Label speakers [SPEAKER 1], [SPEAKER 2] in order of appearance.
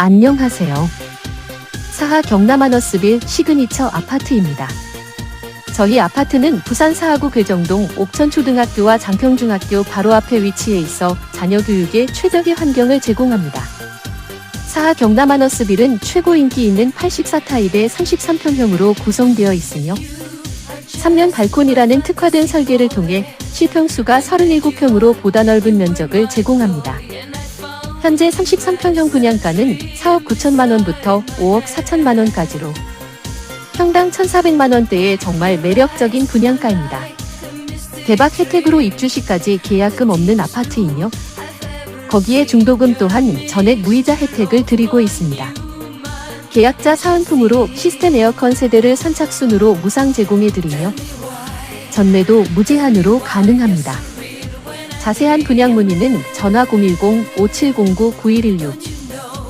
[SPEAKER 1] 안녕하세요. 사하 경남하너스빌 시그니처 아파트입니다. 저희 아파트는 부산 사하구 괴정동 옥천초등학교와 장평중학교 바로 앞에 위치해 있어 자녀 교육에 최적의 환경을 제공합니다. 사하 경남하너스빌은 최고 인기 있는 84타입의 33평형으로 구성되어 있으며 3면 발코니라는 특화된 설계를 통해 시평수가 37평으로 보다 넓은 면적을 제공합니다. 현재 33평형 분양가는 4억 9천만 원부터 5억 4천만 원까지로 평당 1,400만 원대의 정말 매력적인 분양가입니다. 대박 혜택으로 입주 시까지 계약금 없는 아파트이며 거기에 중도금 또한 전액 무이자 혜택을 드리고 있습니다. 계약자 사은품으로 시스템 에어컨 세대를 선착순으로 무상 제공해 드리며 전매도 무제한으로 가능합니다. 자세한 분양 문의는 전화 010-5709-9116